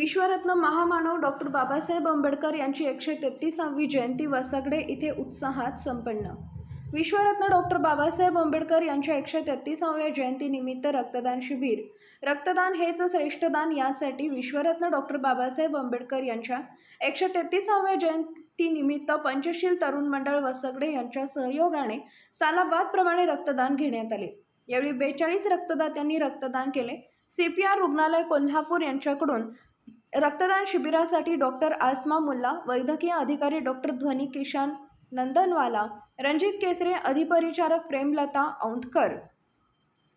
विश्वरत्न महामानव डॉक्टर बाबासाहेब आंबेडकर यांची एकशे तेहतीसावी जयंती वसगडे इथे उत्साहात संपन्न. विश्वरत्न डॉक्टर बाबासाहेब आंबेडकर यांच्या एकशे तेहतीसाव्या जयंतीनिमित्त रक्तदान शिबिर. रक्तदान हेच श्रेष्ठदान यासाठी विश्वरत्न डॉक्टर बाबासाहेब आंबेडकर यांच्या एकशे तेहतीसाव्या जयंतीनिमित्त पंचशील तरुण मंडळ वसगडे यांच्या सहयोगाने सालाबादप्रमाणे रक्तदान घेण्यात आले. यावेळी बेचाळीस रक्तदात्यांनी रक्तदान केले. सी पी आर रुग्णालय कोल्हापूर यांच्याकडून रक्तदान शिबिरासाठी डॉक्टर आसमा मुल्ला वैद्यकीय अधिकारी डॉक्टर ध्वनी किशन नंदनवाला रणजित केसरे अधिपरिचारक प्रेमलता औंधकर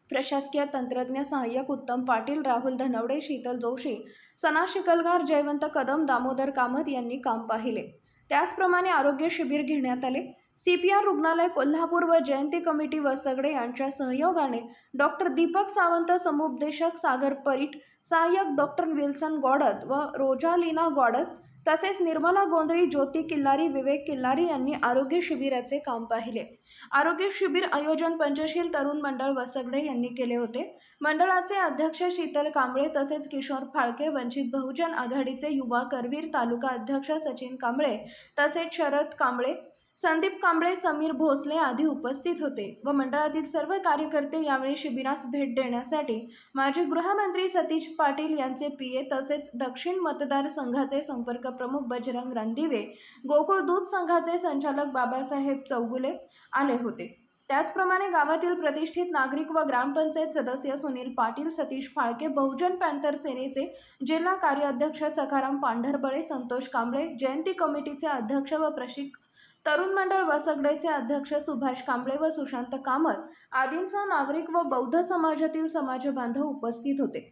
प्रशासकीय तंत्रज्ञ सहाय्यक उत्तम पाटील राहुल धनवडे शीतल जोशी सना शिकलगार जयवंत कदम दामोदर कामत यांनी काम पाहिले. त्याचप्रमाणे आरोग्य शिबिर घेण्यात आले. सी पी आर रुग्णालय कोल्हापूर व जयंती कमिटी वसगडे यांच्या सहयोगाने डॉक्टर दीपक सावंत समुपदेशक सागर परीट सहाय्यक डॉक्टर विल्सन गॉडत व रोजालिना गॉडत तसेच निर्मला गोंधळी ज्योती किल्लारी विवेक किल्लारी यांनी आरोग्य शिबिराचे काम पाहिले. आरोग्य शिबिर आयोजन पंचशील तरुण मंडळ वसगडे यांनी केले होते. मंडळाचे अध्यक्ष शीतल कांबळे तसेच किशोर फाळके वंचित बहुजन आघाडीचे युवा करवीर तालुका अध्यक्ष सचिन कांबळे तसेच शरद कांबळे संदीप कांबळे समीर भोसले आदी उपस्थित होते व मंडळातील सर्व कार्यकर्ते यावेळी शिबिरास भेट देण्यासाठी माजी गृहमंत्री सतीश पाटील यांचे पी ए तसेच दक्षिण मतदारसंघाचे संपर्क प्रमुख बजरंग रणदिवे गोकुळ दूध संघाचे संचालक बाबासाहेब चौगुले आले होते. त्याचप्रमाणे गावातील प्रतिष्ठित नागरिक व ग्रामपंचायत सदस्य सुनील पाटील सतीश फाळके बहुजन पॅन्थर सेनेचे जिल्हा कार्याध्यक्ष सखाराम पांढरबळे संतोष कांबळे जयंती कमिटीचे अध्यक्ष व प्रशिक तरुण मंडळ वसगडेचे अध्यक्ष सुभाष कांबळे व सुशांत कामत आदींसह नागरिक व बौद्ध समाजातील समाजबांधव उपस्थित होते.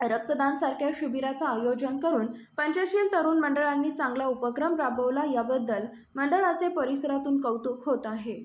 रक्तदान सारख्या शिबिराचं आयोजन करून पंचशील तरुण मंडळांनी चांगला उपक्रम राबवला. याबद्दल मंडळाचे परिसरातून कौतुक होत आहे.